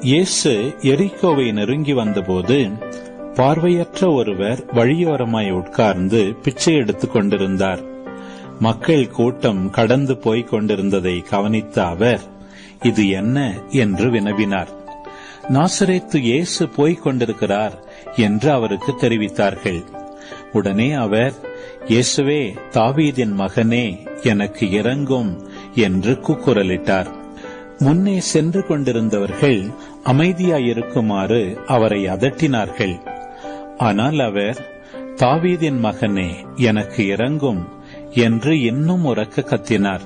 இயேசு எரிக்கோவை நெருங்கி வந்தபோது பார்வையற்ற ஒருவர் வழியோரமாய் உட்கார்ந்து பிச்சை எடுத்துக் கொண்டிருந்தார். மக்கள் கூட்டம் கடந்து போய்க் கொண்டிருந்ததை கவனித்த அவர் இது என்ன? என்று வினவினார். நாசரேத்து இயேசு போய்க் கொண்டிருக்கிறார் என்று அவருக்கு தெரிவித்தார்கள். உடனே அவர் இயேசுவே தாவீதின் மகனே எனக்கு இறங்கும் என்று கூக்குரலிட்டார். முன்னே சென்று கொண்டிருந்தவர்கள் அமைதியாயிருக்குமாறு அவரை அதட்டினார்கள். ஆனால் அவர் தாவீதின் மகனே எனக்கு இறங்கும் என்று இன்னும் உறக்க கத்தினார்.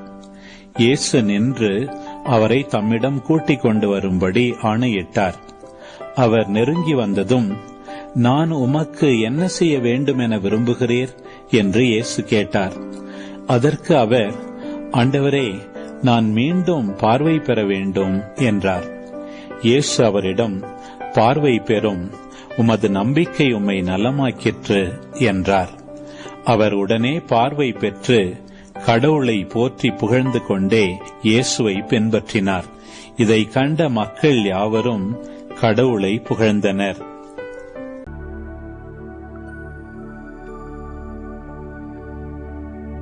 இயேசு நின்று அவரை தம்மிடம் கூட்டிக் கொண்டு வரும்படி ஆணையிட்டார். அவர் நெருங்கி வந்ததும் நான் உமக்கு என்ன செய்ய வேண்டும் என விரும்புகிறீர்? என்று இயேசு கேட்டார். அதற்கு அவர் ஆண்டவரே நான் மீண்டும் பார்வை பெற வேண்டும் என்றார். இயேசு அவரிடம் பார்வை பெறும் உமது நம்பிக்கை உம்மை நலமாக்கிற்று என்றார். அவர் உடனே பார்வை பெற்று கடவுளை போற்றி புகழ்ந்து கொண்டே இயேசுவை பின்பற்றினார். இதை கண்ட மக்கள் யாவரும் கடவுளை புகழ்ந்தனர்.